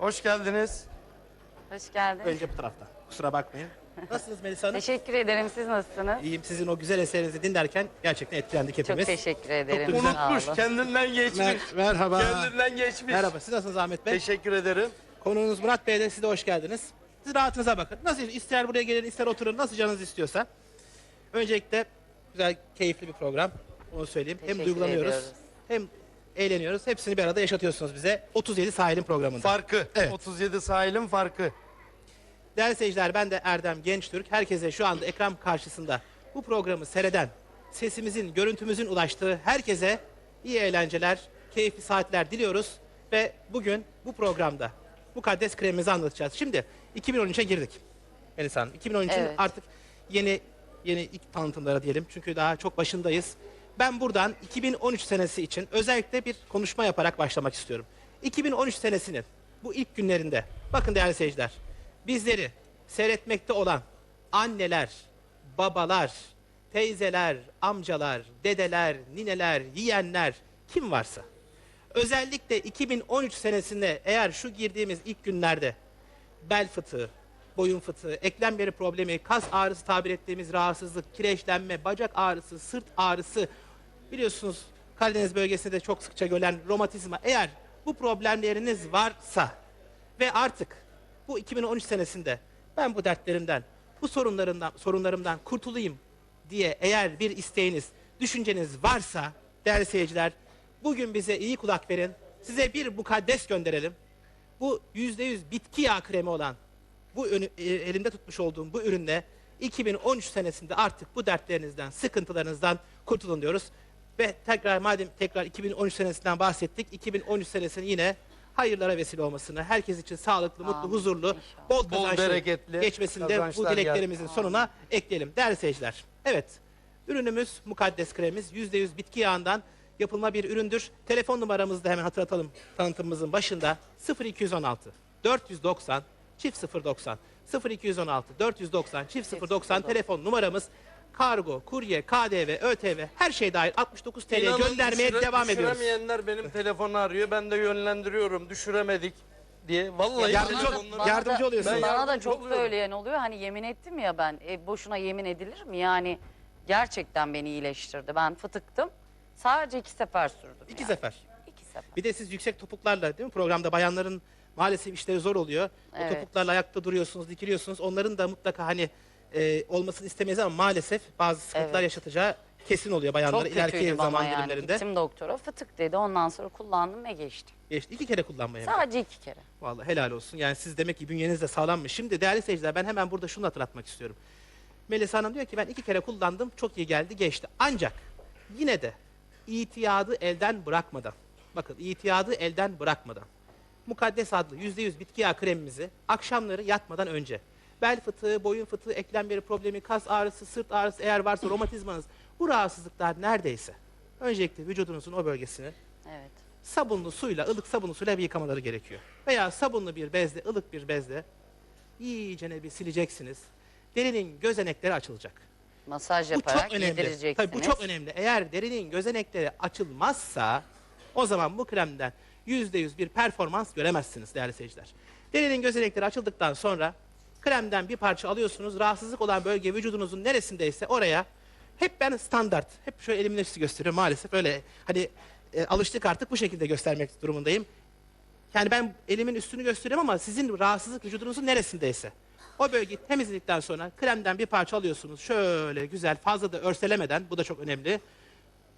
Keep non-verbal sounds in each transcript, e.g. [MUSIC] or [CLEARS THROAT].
Hoş geldiniz. Hoş geldin. Önce bu tarafta. Kusura bakmayın. [LAUGHS] Nasılsınız Melisa Hanım? Teşekkür ederim. Siz nasılsınız? İyiyim. Sizin o güzel eserinizi dinlerken gerçekten etkilendik Çok hepimiz. teşekkür ederim. Sağ Unutmuş, olun. kendinden geçmiş. Mer- merhaba. Kendinden geçmiş. Merhaba. Siz nasılsınız Ahmet Bey? Teşekkür ederim. Konuğunuz Murat Bey de siz de hoş geldiniz. Siz rahatınıza bakın. Nasıl ister buraya gelin ister oturun nasıl canınız istiyorsa. Öncelikle güzel keyifli bir program. Onu söyleyeyim. hem Teşekkür duygulanıyoruz ediyoruz. hem eğleniyoruz. Hepsini bir arada yaşatıyorsunuz bize. 37 sahilin programında. Farkı. Evet. 37 sahilin farkı. Değerli seyirciler ben de Erdem Gençtürk. Herkese şu anda ekran karşısında bu programı seyreden, sesimizin, görüntümüzün ulaştığı herkese iyi eğlenceler, keyifli saatler diliyoruz. Ve bugün bu programda mukaddes kremimizi anlatacağız. Şimdi 2013'e girdik. Melisa Hanım. 2013'ün Evet. artık yeni yeni ilk tanıtımlara diyelim. Çünkü daha çok başındayız. Ben buradan 2013 senesi için özellikle bir konuşma yaparak başlamak istiyorum. 2013 senesinin bu ilk günlerinde bakın değerli seyirciler bizleri seyretmekte olan anneler, babalar, teyzeler, amcalar, dedeler, nineler, yeğenler kim varsa özellikle 2013 senesinde eğer şu girdiğimiz ilk günlerde bel fıtığı, boyun fıtığı, eklem yeri problemi, kas ağrısı tabir ettiğimiz rahatsızlık, kireçlenme, bacak ağrısı, sırt ağrısı biliyorsunuz Karadeniz bölgesinde de çok sıkça görülen romatizma eğer bu problemleriniz varsa ve artık bu 2013 senesinde ben bu dertlerimden, bu sorunlarımdan, sorunlarımdan kurtulayım diye eğer bir isteğiniz, düşünceniz varsa değerli seyirciler bugün bize iyi kulak verin. Size bir mukaddes gönderelim. Bu %100 bitki yağı kremi olan bu önü, e, elimde tutmuş olduğum bu ürünle 2013 senesinde artık bu dertlerinizden, sıkıntılarınızdan kurtulun diyoruz. Ve tekrar madem tekrar 2013 senesinden bahsettik, 2013 senesinin yine hayırlara vesile olmasını, herkes için sağlıklı, mutlu, Amin. huzurlu, bol Bol kazançlı bereketli geçmesinde bu kazançlar dileklerimizin sonuna ekleyelim. Değerli seyirciler, evet ürünümüz mukaddes kremimiz %100 bitki yağından yapılma bir üründür. Telefon numaramızı da hemen hatırlatalım tanıtımımızın başında 0216 490 çift 090 0216 490 çift 090 telefon numaramız kargo, kurye, KDV, ÖTV her şey dahil 69 TL İnanın göndermeye düşüre- devam ediyoruz. Düşüremeyenler benim telefonu arıyor. Ben de yönlendiriyorum. Düşüremedik diye. Vallahi Yardımcı ol- onları- yardımcı oluyorsun. Ben Bana da yardımcı çok oluyorum. söyleyen oluyor. Hani yemin ettim ya ben. E, boşuna yemin edilir mi? Yani gerçekten beni iyileştirdi. Ben fıtıktım. Sadece iki sefer sürdüm. İki yani. sefer. İki sefer. Bir de siz yüksek topuklarla değil mi programda bayanların maalesef işleri zor oluyor. Evet. O topuklarla ayakta duruyorsunuz, dikiliyorsunuz. Onların da mutlaka hani e, olmasını istemeyiz ama maalesef bazı sıkıntılar Evet. yaşatacağı kesin oluyor bayanlara Çok ileriki ama zaman yani. dilimlerinde. Gittim doktora fıtık dedi. Ondan sonra kullandım ve geçti. Geçti. İki kere kullanmaya. Sadece iki kere. Vallahi helal olsun. Yani siz demek ki bünyeniz de sağlammış. Şimdi değerli seyirciler ben hemen burada şunu hatırlatmak istiyorum. Melisa Hanım diyor ki ben iki kere kullandım. Çok iyi geldi geçti. Ancak yine de itiyadı elden bırakmadan. Bakın itiyadı elden bırakmadan. Mukaddes adlı %100 bitki yağı kremimizi akşamları yatmadan önce bel fıtığı, boyun fıtığı, eklem yeri problemi, kas ağrısı, sırt ağrısı eğer varsa romatizmanız bu rahatsızlıklar neredeyse öncelikle vücudunuzun o bölgesini Evet. sabunlu suyla, ılık sabunlu suyla bir yıkamaları gerekiyor. Veya sabunlu bir bezle, ılık bir bezle iyicene bir sileceksiniz. Derinin gözenekleri açılacak. Masaj Bu yaparak yedireceksiniz. Tabii bu çok önemli. Eğer derinin gözenekleri açılmazsa o zaman bu kremden %100 bir performans göremezsiniz değerli seyirciler. Derinin gözenekleri açıldıktan sonra kremden bir parça alıyorsunuz. Rahatsızlık olan bölge vücudunuzun neresindeyse oraya hep ben standart, hep şöyle elimin üstü gösteriyorum maalesef öyle hani e, alıştık artık bu şekilde göstermek durumundayım. Yani ben elimin üstünü gösteriyorum ama sizin rahatsızlık vücudunuzun neresindeyse. O bölgeyi temizledikten sonra kremden bir parça alıyorsunuz. Şöyle güzel fazla da örselemeden bu da çok önemli.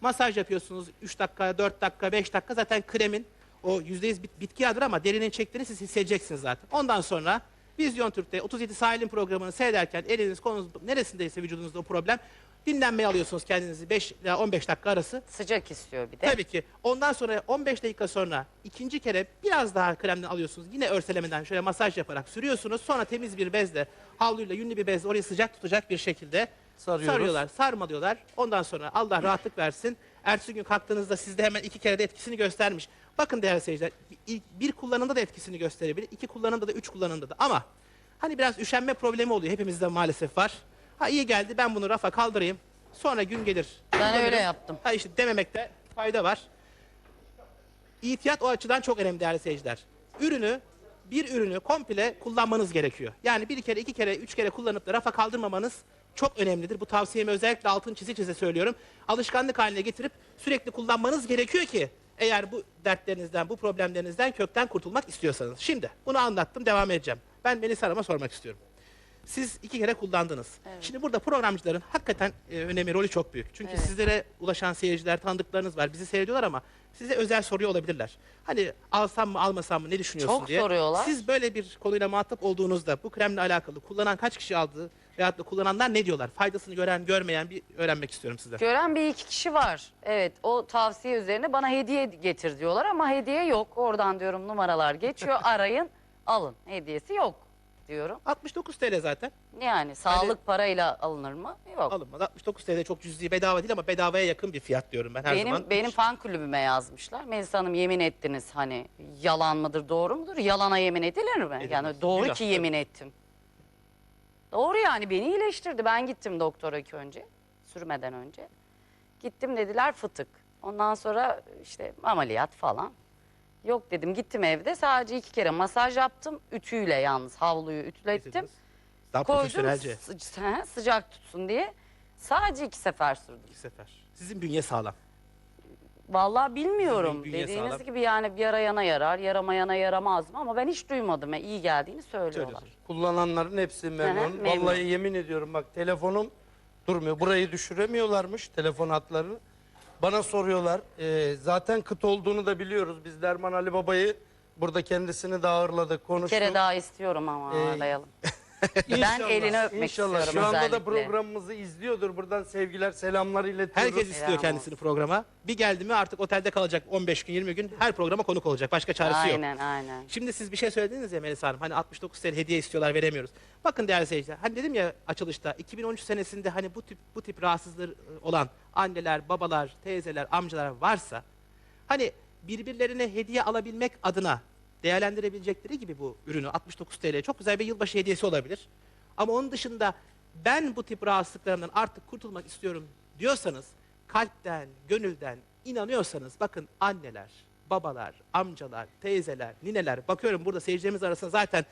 Masaj yapıyorsunuz 3 dakika, 4 dakika, 5 dakika zaten kremin o %100 bit, bitki yağıdır ama derinin çektiğini siz hissedeceksiniz zaten. Ondan sonra Vizyon Türk'te 37 sahilin programını seyrederken eliniz kolunuz neresindeyse vücudunuzda o problem dinlenmeye alıyorsunuz kendinizi 5 ila 15 dakika arası. Sıcak istiyor bir de. Tabii ki. Ondan sonra 15 dakika sonra ikinci kere biraz daha kremden alıyorsunuz. Yine örselemeden şöyle masaj yaparak sürüyorsunuz. Sonra temiz bir bezle, havluyla, yünlü bir bezle orayı sıcak tutacak bir şekilde Sarıyoruz. sarıyorlar, sarmalıyorlar. Ondan sonra Allah rahatlık versin. Ertesi gün kalktığınızda sizde hemen iki kere de etkisini göstermiş. Bakın değerli seyirciler, bir, kullanımda da etkisini gösterebilir. iki kullanımda da, üç kullanımda da. Ama hani biraz üşenme problemi oluyor. Hepimizde maalesef var. Ha iyi geldi ben bunu rafa kaldırayım. Sonra gün gelir. Ben öyle yaptım. Ha işte dememekte fayda var. İhtiyat o açıdan çok önemli değerli seyirciler. Ürünü bir ürünü komple kullanmanız gerekiyor. Yani bir kere, iki kere, üç kere kullanıp da rafa kaldırmamanız çok önemlidir. Bu tavsiyemi özellikle altın çize çize söylüyorum. Alışkanlık haline getirip sürekli kullanmanız gerekiyor ki eğer bu dertlerinizden, bu problemlerinizden kökten kurtulmak istiyorsanız. Şimdi bunu anlattım, devam edeceğim. Ben Melisa Hanım'a sormak istiyorum. Siz iki kere kullandınız. Şimdi burada programcıların hakikaten e, önemi, rolü çok büyük. Çünkü Evet. sizlere ulaşan seyirciler, tanıdıklarınız var. Bizi seyrediyorlar ama size özel soruyor olabilirler. Hani alsam mı almasam mı ne düşünüyorsun Çok diye. soruyorlar. Siz böyle bir konuyla muhatap olduğunuzda bu kremle alakalı kullanan kaç kişi aldı veyahut da kullananlar ne diyorlar? Faydasını gören, görmeyen bir öğrenmek istiyorum sizden. Gören bir iki kişi var. Evet o tavsiye üzerine bana hediye getir diyorlar ama hediye yok. Oradan diyorum numaralar geçiyor [LAUGHS] arayın alın. Hediyesi yok diyorum. 69 TL zaten. Yani sağlık parayla alınır mı? Yok. Alınmaz. 69 TL çok cüzi bedava değil ama bedavaya yakın bir fiyat diyorum ben her benim zaman. benim fan kulübüme yazmışlar. Melisa Hanım yemin ettiniz hani yalan mıdır doğru mudur? Yalana yemin edilir mi? Edilmez. Yani doğru Günah, ki yemin ettim. Doğru yani beni iyileştirdi. Ben gittim doktora ilk önce. Sürmeden önce. Gittim dediler fıtık. Ondan sonra işte ameliyat falan. Yok dedim gittim evde sadece iki kere masaj yaptım. Ütüyle yalnız havluyu ütülettim. Daha Koydum profesyonelce sı- he, sıcak tutsun diye. Sadece iki sefer sürdüm. iki sefer. Sizin bünye sağlam. Vallahi bilmiyorum. Sizin bünye Dediğiniz sağlam. gibi yani bir yarayana yarar, yaramayana yaramaz mı? Ama ben hiç duymadım. Yani iyi geldiğini söylüyorlar. Söylüyorsun. Kullananların hepsi memnun. memnun. Vallahi yemin ediyorum bak telefonum durmuyor. Burayı düşüremiyorlarmış telefon hatlarını. Bana soruyorlar. Ee, zaten kıt olduğunu da biliyoruz. Biz Derman Ali Baba'yı burada kendisini de ağırladık, Bir konuştuk. kere daha istiyorum ama Ee, ağırlayalım. [LAUGHS] ben İnşallah, elini öpmek İnşallah. istiyorum Şu anda da özellikle. programımızı izliyordur. Buradan sevgiler, selamlar iletiyoruz. Herkes istiyor Selam kendisini programa. Bir geldi mi artık otelde kalacak 15 gün 20 gün her programa konuk olacak. Başka çaresi yok. Aynen aynen. Şimdi siz bir şey söylediniz ya Melisa Hanım. Hani 69 TL hediye istiyorlar veremiyoruz. Bakın değerli seyirciler. Hani dedim ya açılışta 2013 senesinde hani bu tip bu tip rahatsızlığı olan anneler, babalar, teyzeler, amcalar varsa hani birbirlerine hediye alabilmek adına değerlendirebilecekleri gibi bu ürünü 69 TL çok güzel bir yılbaşı hediyesi olabilir. Ama onun dışında ben bu tip rahatsızlıklarımdan artık kurtulmak istiyorum diyorsanız kalpten, gönülden inanıyorsanız bakın anneler, babalar, amcalar, teyzeler, nineler bakıyorum burada seyircilerimiz arasında zaten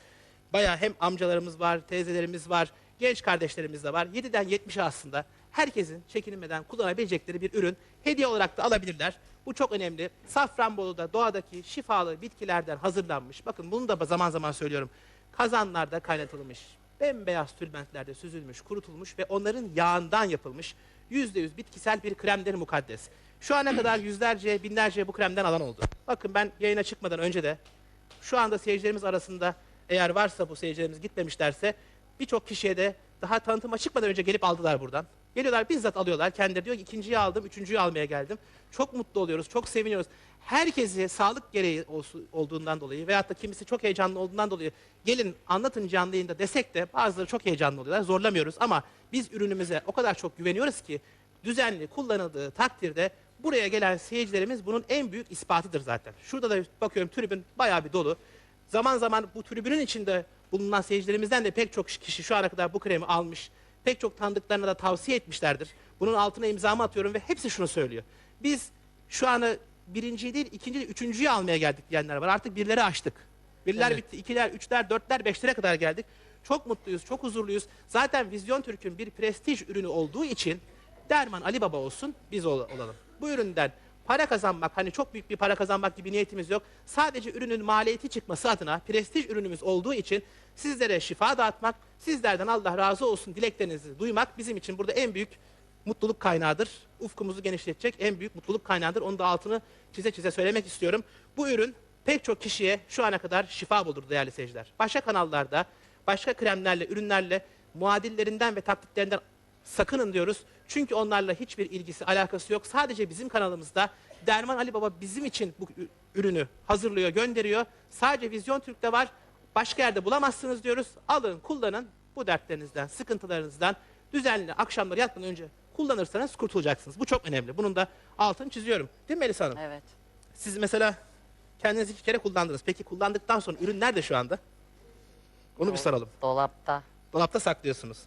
bayağı hem amcalarımız var, teyzelerimiz var, genç kardeşlerimiz de var. 7'den 70'e aslında herkesin çekinmeden kullanabilecekleri bir ürün hediye olarak da alabilirler. Bu çok önemli. Safranbolu'da doğadaki şifalı bitkilerden hazırlanmış. Bakın bunu da zaman zaman söylüyorum. Kazanlarda kaynatılmış, bembeyaz tülbentlerde süzülmüş, kurutulmuş ve onların yağından yapılmış %100 bitkisel bir kremdir mukaddes. Şu ana kadar [CLEARS THROAT] yüzlerce, binlerce bu kremden alan oldu. Bakın ben yayına çıkmadan önce de şu anda seyircilerimiz arasında eğer varsa bu seyircilerimiz gitmemişlerse birçok kişiye de daha tanıtıma çıkmadan önce gelip aldılar buradan. Geliyorlar bizzat alıyorlar. Kendileri diyor ki ikinciyi aldım, üçüncüyü almaya geldim. Çok mutlu oluyoruz, çok seviniyoruz. Herkesi sağlık gereği olduğundan dolayı veyahut da kimisi çok heyecanlı olduğundan dolayı gelin anlatın canlı yayında desek de bazıları çok heyecanlı oluyorlar. Zorlamıyoruz ama biz ürünümüze o kadar çok güveniyoruz ki düzenli kullanıldığı takdirde buraya gelen seyircilerimiz bunun en büyük ispatıdır zaten. Şurada da bakıyorum tribün bayağı bir dolu. Zaman zaman bu tribünün içinde bulunan seyircilerimizden de pek çok kişi şu ana kadar bu kremi almış. Pek çok tanıdıklarına da tavsiye etmişlerdir. Bunun altına imzamı atıyorum ve hepsi şunu söylüyor. Biz şu anı birinciyi değil, ikinci değil, üçüncüyü almaya geldik diyenler var. Artık birleri açtık. Birler Evet. bitti, ikiler, üçler, dörtler, beşlere kadar geldik. Çok mutluyuz, çok huzurluyuz. Zaten Vizyon Türk'ün bir prestij ürünü olduğu için Derman Ali Baba olsun, biz ol- olalım. Bu üründen para kazanmak, hani çok büyük bir para kazanmak gibi niyetimiz yok. Sadece ürünün maliyeti çıkması adına prestij ürünümüz olduğu için sizlere şifa dağıtmak, sizlerden Allah razı olsun dileklerinizi duymak bizim için burada en büyük mutluluk kaynağıdır. Ufkumuzu genişletecek en büyük mutluluk kaynağıdır. Onu da altını çize çize söylemek istiyorum. Bu ürün pek çok kişiye şu ana kadar şifa bulur değerli seyirciler. Başka kanallarda, başka kremlerle, ürünlerle muadillerinden ve taklitlerinden sakının diyoruz. Çünkü onlarla hiçbir ilgisi, alakası yok. Sadece bizim kanalımızda Derman Ali Baba bizim için bu ürünü hazırlıyor, gönderiyor. Sadece Vizyon Türk'te var. Başka yerde bulamazsınız diyoruz. Alın, kullanın. Bu dertlerinizden, sıkıntılarınızdan düzenli akşamları yatmadan önce kullanırsanız kurtulacaksınız. Bu çok önemli. Bunun da altını çiziyorum. Değil mi Melisa Hanım? Evet. Siz mesela kendiniz iki kere kullandınız. Peki kullandıktan sonra ürün nerede şu anda? Onu bir soralım. Dolapta. Dolapta saklıyorsunuz.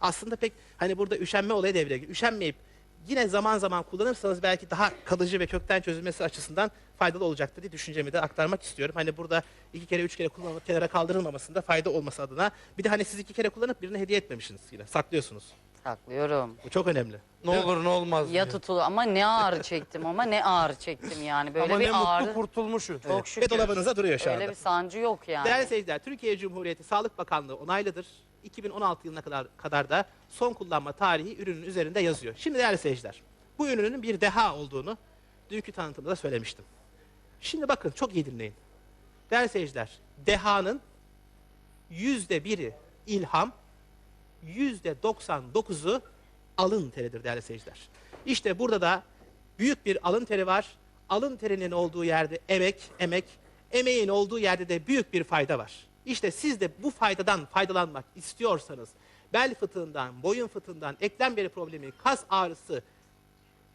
Aslında pek hani burada üşenme olayı devreye giriyor. Üşenmeyip yine zaman zaman kullanırsanız belki daha kalıcı ve kökten çözülmesi açısından faydalı olacaktır diye düşüncemi de aktarmak istiyorum. Hani burada iki kere üç kere kullanılıp kenara kaldırılmamasında fayda olması adına. Bir de hani siz iki kere kullanıp birine hediye etmemişsiniz yine saklıyorsunuz. Saklıyorum. Bu çok önemli. Ne olur ne olmaz. Ya diyor. tutulu ama ne ağrı çektim ama ne ağrı çektim yani. Böyle Ama ne bir mutlu ağrı. kurtulmuşsun. Çok şükür. Ve dolabınızda duruyor şu Öyle anda. bir sancı yok yani. Değerli seyirciler, Türkiye Cumhuriyeti Sağlık Bakanlığı onaylıdır. 2016 yılına kadar, kadar da son kullanma tarihi ürünün üzerinde yazıyor. Şimdi değerli seyirciler, bu ürünün bir deha olduğunu dünkü tanıtımda da söylemiştim. Şimdi bakın çok iyi dinleyin. Değerli seyirciler, dehanın yüzde biri ilham, yüzde 99'u alın teridir değerli seyirciler. İşte burada da büyük bir alın teri var. Alın terinin olduğu yerde emek, emek, emeğin olduğu yerde de büyük bir fayda var. İşte siz de bu faydadan faydalanmak istiyorsanız, bel fıtığından, boyun fıtığından, eklem beli problemi, kas ağrısı,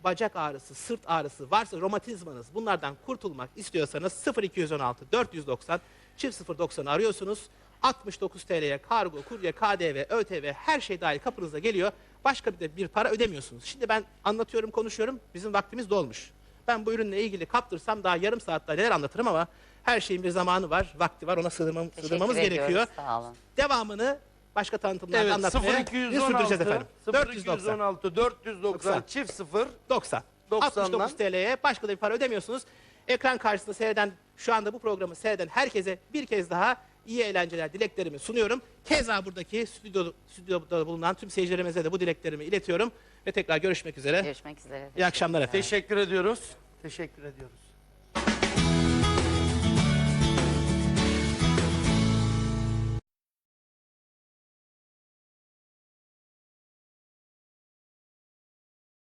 bacak ağrısı, sırt ağrısı varsa romatizmanız bunlardan kurtulmak istiyorsanız 0216 490 çift 090 arıyorsunuz. 69 TL'ye kargo, kurye, KDV, ÖTV her şey dahil kapınıza geliyor. Başka bir de bir para ödemiyorsunuz. Şimdi ben anlatıyorum, konuşuyorum. Bizim vaktimiz dolmuş. Ben bu ürünle ilgili kaptırsam daha yarım saat daha neler anlatırım ama her şeyin bir zamanı var, vakti var. Ona sığdırmam, Teşekkür sığdırmamız ediyoruz, gerekiyor. Sağ olun. Devamını başka tanıtımlarda Evet anlatmaya biz 0216 sürdüreceğiz efendim. 490. 0216 490 çift 0 90. 90'dan. 69 TL'ye başka da bir para ödemiyorsunuz. Ekran karşısında seyreden, şu anda bu programı seyreden herkese bir kez daha iyi eğlenceler dileklerimi sunuyorum. Keza buradaki stüdyo, stüdyoda bulunan tüm seyircilerimize de bu dileklerimi iletiyorum. Ve tekrar görüşmek üzere. Görüşmek üzere. İyi akşamlar efendim. Teşekkür ediyoruz. Teşekkür ediyoruz.